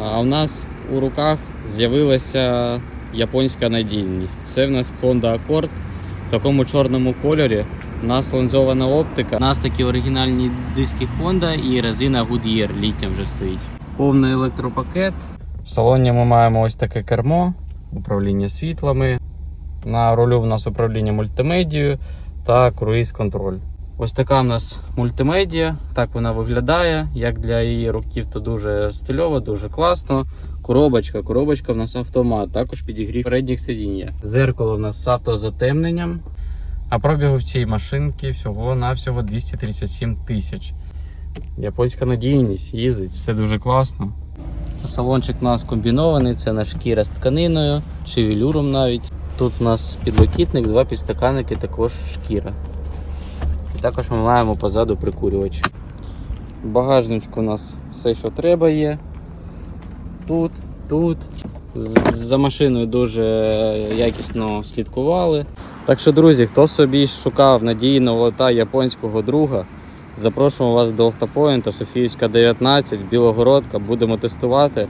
А в нас у руках з'явилася японська надійність. Це в нас Honda Accord в такому чорному кольорі. У нас лінзована оптика. У нас такі оригінальні диски Honda і резина Goodyear літня вже стоїть. Повний електропакет. В салоні ми маємо ось таке кермо, управління світлами. На рулю в нас управління мультимедією та круїз-контроль. Ось така в нас мультимедіа, так вона виглядає. Як для її років, то дуже стильово, дуже класно. Коробочка, коробочка в нас автомат, також підігрів передніх сидіння. Зеркало в нас з автозатемненням. А пробігу в цій машинці всього-навсього 237 тисяч. Японська надійність, їздить, все дуже класно. Салончик у нас комбінований, це на шкіра з тканиною чи велюром навіть. Тут у нас підлокітник, два підстаканники, також шкіра. І також ми маємо позаду прикурювач. В багажничку у нас все, що треба є. Тут, тут. За машиною дуже якісно слідкували. Так що, друзі, хто собі шукав надійного та японського друга, запрошуємо вас до автопоінта Софіївська 19, Білогородка. Будемо тестувати.